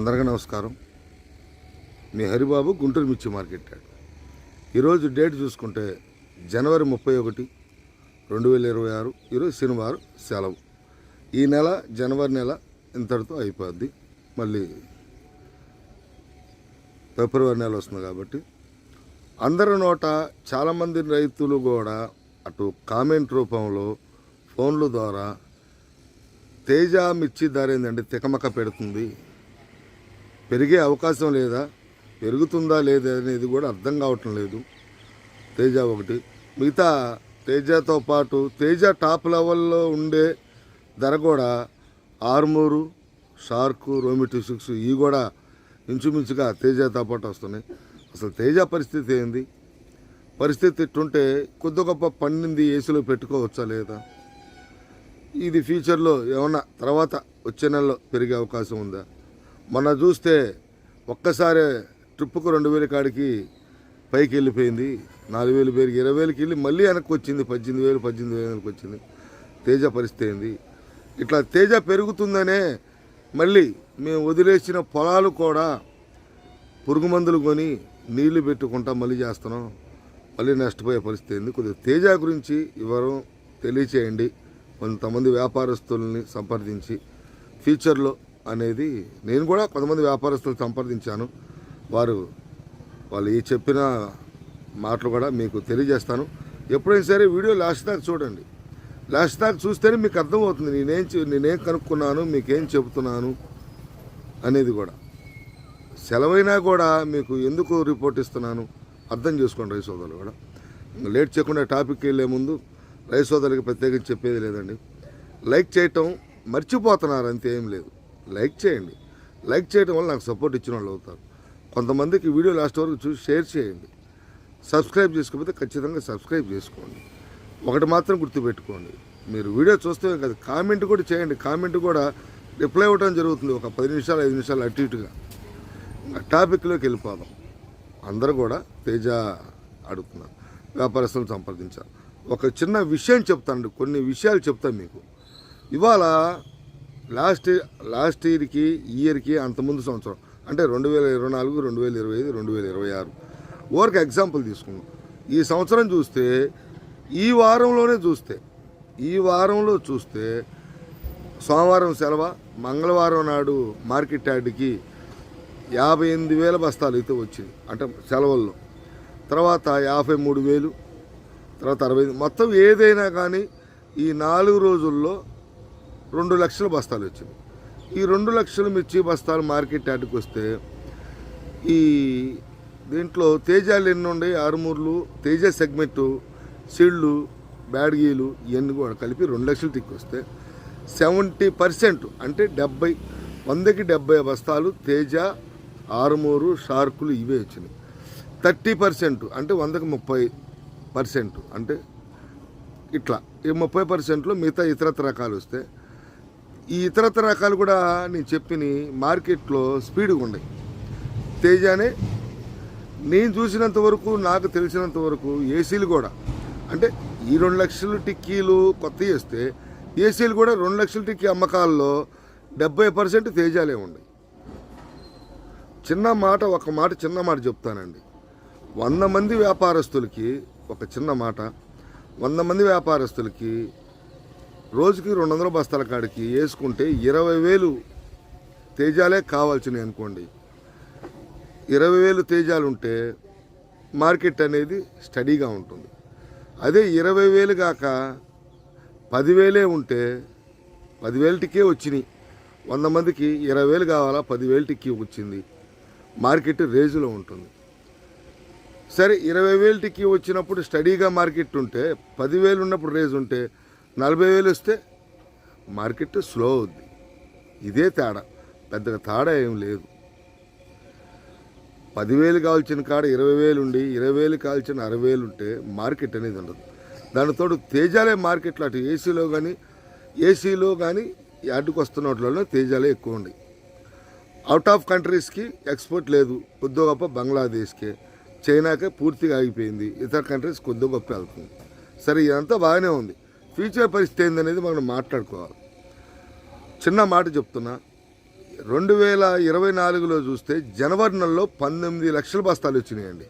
అందరికీ నమస్కారం. మీ హరిబాబు గుంటూరు మిర్చి మార్కెట్ యార్డ్ ఈరోజు డేట్ చూసుకుంటే జనవరి ముప్పై ఒకటి రెండు వేల ఇరవై ఆరు ఈరోజు శనివారం సెలవు. ఈ నెల జనవరి నెల ఇంతటితో అయిపోద్ది. మళ్ళీ ఫిబ్రవరి నెల వస్తుంది కాబట్టి. అందరి నోట చాలామంది రైతులు కూడా అటు కామెంట్ రూపంలో ఫోన్ల ద్వారా తేజ మిర్చి ధర ఏంటంటే తికమక పెడుతుంది. పెరిగే అవకాశం లేదా? పెరుగుతుందా లేదా అనేది కూడా అర్థం కావటం లేదు. తేజ ఒకటి. మిగతా తేజతో పాటు తేజ టాప్ లెవెల్లో ఉండే ధర కూడా ఆర్మూరు షార్కు రోమిటీ సిక్స్ ఇవి కూడా ఇంచుమించుగా తేజతో పాటు వస్తున్నాయి. అసలు తేజ పరిస్థితి ఏంది? పరిస్థితి ఇట్టుంటే కొద్ది గొప్ప పండింది ఏసీలో పెట్టుకోవచ్చా లేదా? ఇది ఫ్యూచర్లో ఏమన్నా తర్వాత వచ్చే నెలలో పెరిగే అవకాశం ఉందా? మొన్న చూస్తే ఒక్కసారి ట్రిప్పుకు రెండు వేల కాడికి పైకి వెళ్ళిపోయింది. నాలుగు వేలు పెరిగి ఇరవై వేలకి వెళ్ళి మళ్ళీ వెనక్కి వచ్చింది. పద్దెనిమిది వేలు పద్దెనిమిది వేలు వెనక్కి వచ్చింది. తేజ పరిస్థితి అయింది ఇట్లా తేజ పెరుగుతుందనే మళ్ళీ మేము వదిలేసిన పొలాలు కూడా పురుగు మందులు కొని నీళ్ళు పెట్టుకుంటా మళ్ళీ చేస్తున్నాం. మళ్ళీ నష్టపోయే పరిస్థితి అయింది కొద్దిగా తేజ గురించి వివరం తెలియచేయండి. కొంతమంది వ్యాపారస్తుల్ని సంప్రదించి ఫ్యూచర్లో అనేది నేను కూడా కొంతమంది వ్యాపారస్తులు సంప్రదించాను. వారు వాళ్ళు ఏ చెప్పిన మాటలు కూడా మీకు తెలియజేస్తాను. ఎప్పుడైనా సరే వీడియో లాస్ట్ దాకా చూడండి. లాస్ట్ దాకా చూస్తేనే మీకు అర్థమవుతుంది నేనేం నేనేం కనుక్కున్నాను మీకేం చెబుతున్నాను అనేది కూడా. సెలవైనా కూడా మీకు ఎందుకు రిపోర్ట్ ఇస్తున్నాను అర్థం చేసుకోండి రైస్ సోదరులు కూడా. లేట్ చేయకుండా టాపిక్కి వెళ్ళే ముందు రైస్ సోదరులకి ప్రత్యేకించి చెప్పేది లేదండి. లైక్ చేయటం మర్చిపోతున్నారు అంతే ఏం లేదు. లైక్ చేయండి. లైక్ చేయడం వల్ల నాకు సపోర్ట్ ఇచ్చిన వాళ్ళు అవుతారు. కొంతమందికి వీడియో లాస్ట్ వరకు చూసి షేర్ చేయండి. సబ్స్క్రైబ్ చేసుకోకపోతే ఖచ్చితంగా సబ్స్క్రైబ్ చేసుకోండి. ఒకటి మాత్రం గుర్తుపెట్టుకోండి. మీరు వీడియో చూస్తే కదా కామెంట్ కూడా చేయండి. కామెంట్ కూడా రిప్లై ఇవ్వడం జరుగుతుంది. ఒక పది నిమిషాలు ఐదు నిమిషాలు అటు ఇటుగా. టాపిక్లోకి వెళ్ళిపోదాం. అందరూ కూడా తేజ అడుగుతున్నారు. వ్యాపారస్తులను సంప్రదించారు ఒక చిన్న విషయం చెప్తాను కొన్ని విషయాలు చెప్తాను మీకు. ఇవాళ లాస్ట్ లాస్ట్ ఇయర్కి ఇయర్కి అంతకుముందు సంవత్సరం. అంటే రెండు వేల ఇరవై నాలుగు రెండు వేల ఇరవై ఐదు రెండు వేల ఇరవై ఆరు. ఓర్కి ఎగ్జాంపుల్ తీసుకున్నాం ఈ సంవత్సరం చూస్తే ఈ వారంలోనే చూస్తే ఈ వారంలో చూస్తే సోమవారం సెలవు మంగళవారం నాడు మార్కెట్ యార్డ్కి యాభై ఎనిమిది వేల బస్తాలు అయితే వచ్చింది. అంటే సెలవుల్లో. తర్వాత యాభై మూడు వేలు తర్వాత అరవై మొత్తం ఏదైనా కానీ ఈ నాలుగు రోజుల్లో రెండు లక్షల బస్తాలు వచ్చింది. ఈ రెండు లక్షల మిర్చి బస్తాలు మార్కెట్ యార్డ్కి వస్తే ఈ దీంట్లో తేజాలు ఎన్ని ఉన్నాయి? ఆరుమూర్లు తేజ సెగ్మెంటు సీళ్ళు బ్యాడ్గీలు ఇవన్నీ కూడా కలిపి రెండు లక్షలు తిక్కి వస్తే సెవెంటీ పర్సెంట్ అంటే డెబ్బై వందకి డెబ్బై బస్తాలు తేజ ఆరుమూరు షార్కులు ఇవే వచ్చినాయి. థర్టీ పర్సెంట్ అంటే వందకి ముప్పై పర్సెంట్ అంటే ఇట్లా. ఈ ముప్పై పర్సెంట్లో మిగతా ఇతరత్ర రకాలు వస్తే ఈ ఇతరత్ర రకాలు కూడా నేను చెప్పిన మార్కెట్లో స్పీడ్గా ఉన్నాయి. తేజానే నేను చూసినంత వరకు నాకు తెలిసినంత వరకు ఏసీలు కూడా అంటే ఈ రెండు లక్షలు టిక్కీలు కొత్త వేస్తే ఏసీలు కూడా రెండు లక్షల టిక్కీ అమ్మకాల్లో డెబ్బై పర్సెంట్ తేజాలే ఉన్నాయి. చిన్న మాట ఒక మాట చిన్న మాట చెప్తానండి. వంద మంది వ్యాపారస్తులకి ఒక చిన్న మాట వంద మంది వ్యాపారస్తులకి రోజుకి రెండు వందల బస్తాల కాడికి వేసుకుంటే ఇరవై వేలు తేజాలే కావాల్సినవి అనుకోండి. ఇరవై వేలు తేజాలు ఉంటే మార్కెట్ అనేది స్టడీగా ఉంటుంది. అదే ఇరవై వేలు కాక పదివేలే ఉంటే పదివేలటికే వచ్చినాయి. వంద మందికి ఇరవై వేలు కావాలా పదివేలటికి వచ్చింది. మార్కెట్ రేజులో ఉంటుంది. సరే ఇరవై వేలటికి వచ్చినప్పుడు స్టడీగా మార్కెట్ ఉంటే పదివేలు ఉన్నప్పుడు రేజ్ ఉంటే నలభై వేలు వస్తే మార్కెట్ స్లో అవుద్ది. ఇదే తేడా. పెద్దగా తేడా ఏం లేదు. పదివేలు కావాల్సిన కాడ ఇరవై వేలు ఉండి ఇరవై వేలు కావాల్సిన అరవై వేలు ఉంటే మార్కెట్ అనేది ఉండదు. దానితో తేజాలే మార్కెట్లో. అటు ఏసీలో కానీ ఏసీలో కానీ యార్డుకు వస్తున్న వాటిలో తేజాలే ఎక్కువ ఉండి అవుట్ ఆఫ్ కంట్రీస్కి ఎక్స్పోర్ట్ లేదు. కొద్ది గొప్ప బంగ్లాదేశ్కే. చైనాకే పూర్తిగా ఆగిపోయింది. ఇతర కంట్రీస్ కొద్ది గొప్ప వెళ్తుంది. సరే ఇదంతా బాగానే ఉంది. ఫ్యూచర్ పరిస్థితి ఏందనేది మనం మాట్లాడుకోవాలి. చిన్న మాట చెప్తున్నా. రెండు వేల ఇరవై నాలుగులో చూస్తే జనవరి నెలలో పంతొమ్మిది లక్షల బస్తాలు వచ్చినాయండి.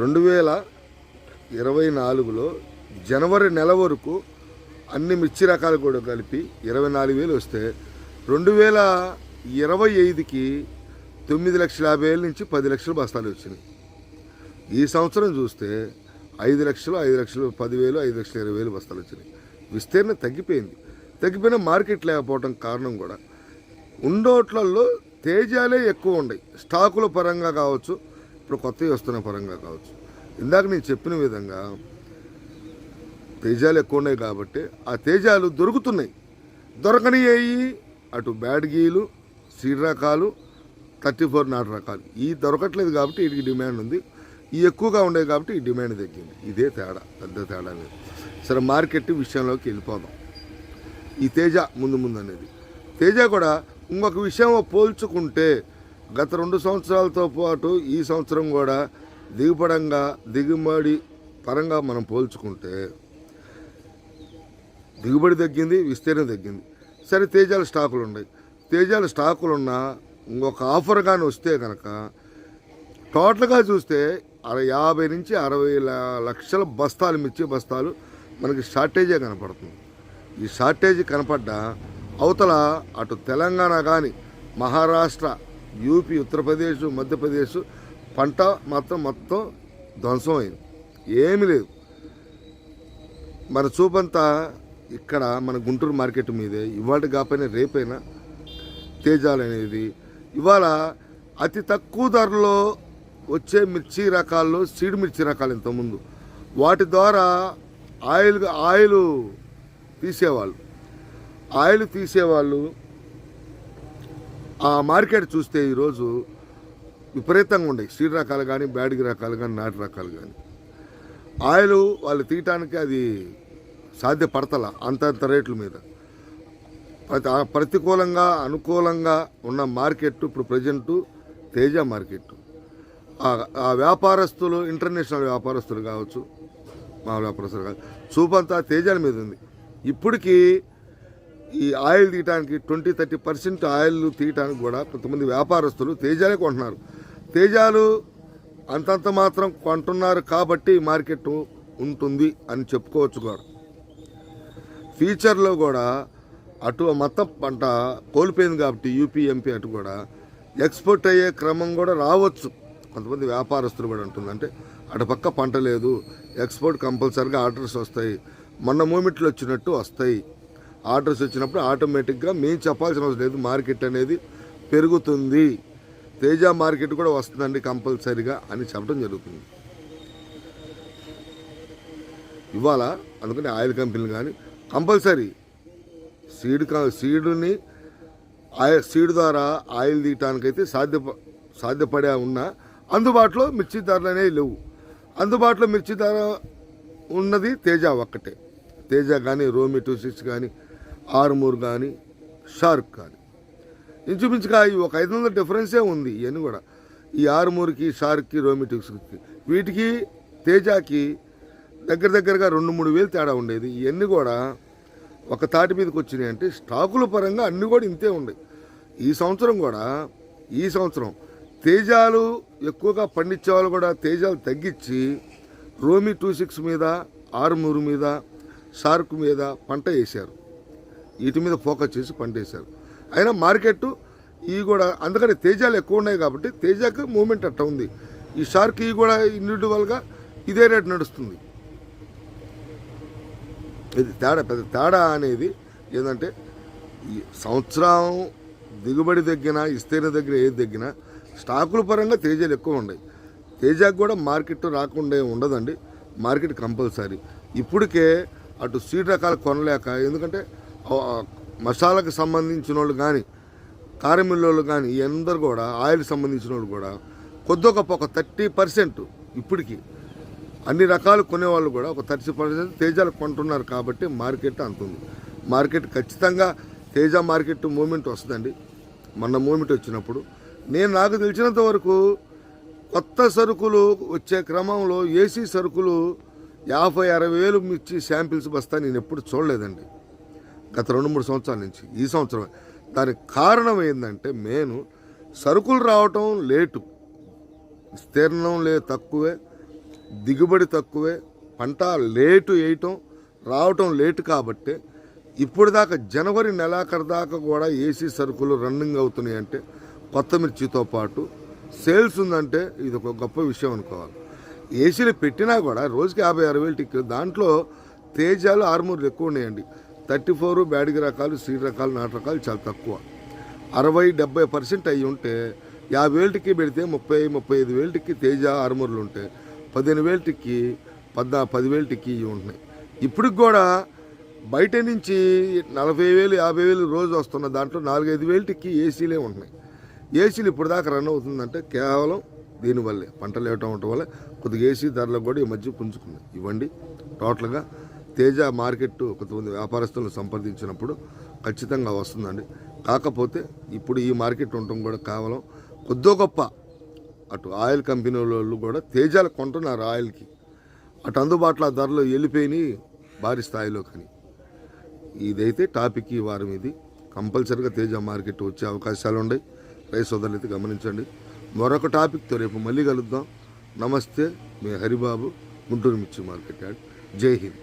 రెండు వేల ఇరవై నాలుగులో జనవరి నెల వరకు అన్ని మిర్చి రకాలు కూడా కలిపి ఇరవై నాలుగు వేలు వస్తే రెండు వేల ఇరవై ఐదుకి తొమ్మిది లక్షల యాభై వేల నుంచి పది లక్షల బస్తాలు వచ్చినాయి. ఈ సంవత్సరం చూస్తే ఐదు లక్షలు ఐదు లక్షలు పదివేలు ఐదు లక్షల ఇరవై వేలు బస్తాలు వచ్చినాయి. విస్తీర్ణం తగ్గిపోయింది. తగ్గిపోయిన మార్కెట్ లేకపోవడం కారణం కూడా ఉండోట్లలో తేజాలే ఎక్కువ ఉన్నాయి. స్టాకుల పరంగా కావచ్చు ఇప్పుడు కొత్తవి వస్తున్న పరంగా కావచ్చు. ఇందాక నేను చెప్పిన విధంగా తేజాలు ఎక్కువ ఉన్నాయి కాబట్టి ఆ తేజాలు దొరుకుతున్నాయి. దొరకని అయ్యి అటు బ్యాడ్గీలు సీడ్ రకాలు థర్టీ ఫోర్ నాటు రకాలు. ఈ దొరకట్లేదు కాబట్టి వీటికి డిమాండ్ ఉంది. ఈ ఎక్కువగా ఉండేవి కాబట్టి ఈ డిమాండ్ తగ్గింది. ఇదే తేడా పెద్ద తేడా లేదు. సరే మార్కెట్ విషయంలోకి వెళ్ళిపోదాం. ఈ తేజ ముందు ముందు అనేది. తేజ కూడా ఇంకొక విషయం పోల్చుకుంటే గత రెండు సంవత్సరాలతో పాటు ఈ సంవత్సరం కూడా దిగుబడంగా దిగుబడి పరంగా మనం పోల్చుకుంటే దిగుబడి తగ్గింది విస్తీర్ణం తగ్గింది. సరే తేజాల స్టాకులు ఉన్నాయి. తేజాల స్టాకులు ఉన్న ఇంకొక ఆఫర్ కానీ వస్తే కనుక టోటల్గా చూస్తే అరవై యాభై నుంచి అరవై లక్షల బస్తాలు మిర్చి బస్తాలు మనకి షార్టేజే కనపడుతుంది. ఈ షార్టేజ్ కనపడ్డ అవతల అటు తెలంగాణ కానీ మహారాష్ట్ర యూపీ ఉత్తరప్రదేశ్ మధ్యప్రదేశ్ పంట మాత్రం మొత్తం ధ్వంసం అయింది ఏమీ లేదు. మన చూపంతా ఇక్కడ మన గుంటూరు మార్కెట్ మీదే ఇవాళ కాకపోయినా రేపైనా తేజాలు అనేది ఇవాళ అతి తక్కువ ధరలో వచ్చే మిర్చి రకాల్లో సీడ్ మిర్చి రకాలు ఇంతకుముందు. వాటి ద్వారా ఆయిల్ ఆయిల్ తీసేవాళ్ళు. ఆయిల్ తీసేవాళ్ళు ఆ మార్కెట్ చూస్తే ఈరోజు విపరీతంగా ఉన్నాయి సీడ్ రకాలు కానీ బ్యాడిగి రకాలు కానీ నాటు రకాలు కానీ ఆయిల్ వాళ్ళు తీయటానికి అది సాధ్యపడతల అంతంత రేట్ల మీద. ప్రతి ఆ ప్రతికూలంగా అనుకూలంగా ఉన్న మార్కెట్ ఇప్పుడు ప్రజెంటు తేజ మార్కెట్ ఆ- వ్యాపారస్తులు ఇంటర్నేషనల్ వ్యాపారస్తులు కావచ్చు మా వ్యాపారస్తులు కావచ్చు చూపంతా తేజాల మీద ఉంది. ఇప్పటికీ ఈ ఆయిల్ తీయటానికి ట్వంటీ థర్టీ పర్సెంట్ ఆయిల్ తీయటానికి కూడా కొంతమంది వ్యాపారస్తులు తేజాలే కొంటున్నారు. తేజాలు అంతంత మాత్రం కొంటున్నారు కాబట్టి మార్కెట్ ఉంటుంది అని చెప్పుకోవచ్చు కూడా. ఫ్యూచర్లో కూడా అటు మొత్తం పంట కోల్పోయింది కాబట్టి యూపీ ఎంపీ అటు కూడా ఎక్స్పోర్ట్ అయ్యే క్రమం కూడా రావచ్చు. కొంతమంది వ్యాపారస్తులు కూడా ఉంటుంది అంటే అటు పక్క పంట లేదు ఎక్స్పోర్ట్ కంపల్సరీగా ఆర్డర్స్ వస్తాయి మొన్న మూమెంట్లు వచ్చినట్టు వస్తాయి. ఆర్డర్స్ వచ్చినప్పుడు ఆటోమేటిక్గా మేము చెప్పాల్సిన అవసరం లేదు మార్కెట్ అనేది పెరుగుతుంది. తేజ మార్కెట్ కూడా వస్తుందండి కంపల్సరీగా అని చెప్పడం జరుగుతుంది. ఇవాళ అందుకని ఆయిల్ కంపెనీలు కానీ కంపల్సరీ సీడ్ కా- సీడుని ఆయిల్ సీడ్ ద్వారా ఆయిల్ తీయటానికైతే సాధ్య సాధ్యపడే ఉన్న అందుబాటులో మిర్చి ధరలు అనేవి లేవు. అందుబాటులో మిర్చి ధర ఉన్నది తేజ ఒక్కటే. తేజ కానీ రోమి టూ సిక్స్ కానీ ఆర్మూర్ కానీ షార్క్ కానీ ఇంచుమించుగా ఈ ఒక ఐదు వందల డిఫరెన్సే ఉంది ఇవన్నీ కూడా. ఈ ఆర్మూర్కి షార్క్కి రోమిటిక్స్కి వీటికి తేజాకి దగ్గర దగ్గరగా రెండు మూడు వేలు తేడా ఉండేది. ఇవన్నీ కూడా ఒక తాటి మీదకి వచ్చినాయి అంటే స్టాకుల పరంగా అన్నీ కూడా ఇంతే ఉన్నాయి ఈ సంవత్సరం కూడా ఈ సంవత్సరం తేజాలు ఎక్కువగా పండించే వాళ్ళు కూడా తేజాలు తగ్గించి రోమి టూ సిక్స్ మీద ఆరుమూరు మీద షార్క్ మీద పంట వేశారు. వీటి మీద ఫోకస్ చేసి పంట వేశారు. అయినా మార్కెట్ ఇవి కూడా అందుకని తేజాలు ఎక్కువ ఉన్నాయి కాబట్టి తేజాకి మూమెంట్ అట్ట ఉంది. ఈ షార్క్ ఇవి కూడా ఇండివిజువల్గా ఇదే రేటు నడుస్తుంది. ఇది తేడా పెద్ద తేడా అనేది ఏంటంటే సంవత్సరం దిగుబడి తగ్గిన ఇస్తేన దగ్గర ఏది తగ్గినా స్టాకుల పరంగా తేజాలు ఎక్కువ ఉన్నాయి. తేజాకు కూడా మార్కెట్ రాకుండా ఉండదండి. Market compulsory. ఇప్పటికే అటు సీడ్ రకాలు కొనలేక ఎందుకంటే ఆ మసాలాకు సంబంధించిన వాళ్ళు కానీ కారం మిల్లోళ్ళు కానీ ఈ అందరు కూడా ఆయిల్ సంబంధించిన వాళ్ళు కూడా కొద్ది గొప్ప ఒక థర్టీ పర్సెంట్ ఇప్పటికి అన్ని రకాలు కొనేవాళ్ళు కూడా ఒక థర్టీ పర్సెంట్ తేజాలు కొంటున్నారు కాబట్టి మార్కెట్ అంతుంది. మార్కెట్ ఖచ్చితంగా తేజ మార్కెట్ మూమెంట్ వస్తుందండి. మొన్న మూమెంట్ వచ్చినప్పుడు. నేను నాకు తెలిసినంత వరకు కొత్త సరుకులు వచ్చే క్రమంలో ఏసీ సరుకులు యాభై అరవై వేలు మిర్చి శాంపిల్స్ బస్తా నేను ఎప్పుడు చూడలేదండి. గత రెండు మూడు సంవత్సరాల నుంచి. ఈ సంవత్సరం. దానికి కారణం ఏంటంటే నేను సరుకులు రావటం లేటు. విస్తీర్ణం లే తక్కువే దిగుబడి తక్కువే పంట లేటు వేయటం రావటం లేటు కాబట్టి ఇప్పుడు దాకా జనవరి నెలాఖరు దాకా కూడా ఏసీ సరుకులు రన్నింగ్ అవుతున్నాయి అంటే కొత్త మిర్చితో పాటు సేల్స్ ఉందంటే ఇది ఒక గొప్ప విషయం అనుకోవాలి. ఏసీలు పెట్టినా కూడా రోజుకి యాభై అరవై వేలు టిక్కెట్ దాంట్లో తేజాలు ఆర్మూర్లు ఎక్కువ ఉన్నాయండి. థర్టీ ఫోర్ బ్యాడిగి రకాలు సీడ్ రకాలు నాటు రకాలు చాలా తక్కువ. అరవై డెబ్బై పర్సెంట్ అయి ఉంటే యాభై వేల టిక్కి పెడితే ముప్పై ముప్పై ఐదు వేల టిక్కి తేజ ఆరుమూరలు ఉంటాయి పదిహేను వేల టిక్కి పద్నా పదివేల టిక్కి ఇవి ఉంటున్నాయి. ఇప్పటికి కూడా బయట నుంచి నలభై వేలు యాభై వేలు రోజు వస్తున్న దాంట్లో నాలుగైదు వేల ఏసీలే ఉంటున్నాయి. ఏసీలు ఇప్పుడు దాకా రన్ అవుతుందంటే కేవలం దీనివల్లే పంటలు వేయటం ఉండటం వల్ల. కొద్దిగా ఏసీ ధరలకు కూడా ఈ మధ్య పుంజుకున్నాయి. ఇవ్వండి. టోటల్గా తేజ మార్కెట్ కొంతమంది వ్యాపారస్తులను సంప్రదించినప్పుడు ఖచ్చితంగా వస్తుందండి. కాకపోతే ఇప్పుడు ఈ మార్కెట్ ఉండటం కూడా కేవలం కొద్దో గొప్ప అటు ఆయిల్ కంపెనీ వాళ్ళు కూడా తేజాలు కొంటున్నారు ఆయిల్కి. అటు అందుబాటులో ఆ ధరలు వెళ్ళిపోయినాయి భారీ స్థాయిలో కానీ. ఇదైతే టాపిక్ ఈ వారం ఇది. కంపల్సరీగా తేజ మార్కెట్ వచ్చే అవకాశాలు ఉన్నాయి రైస్ సోదరులు అయితే గమనించండి. మరొక టాపిక్తో రేపు మళ్ళీ కలుద్దాం. నమస్తే మీ హరిబాబు గుంటూరు మిర్చి మార్కెట్ యాడ్. జై హింద్.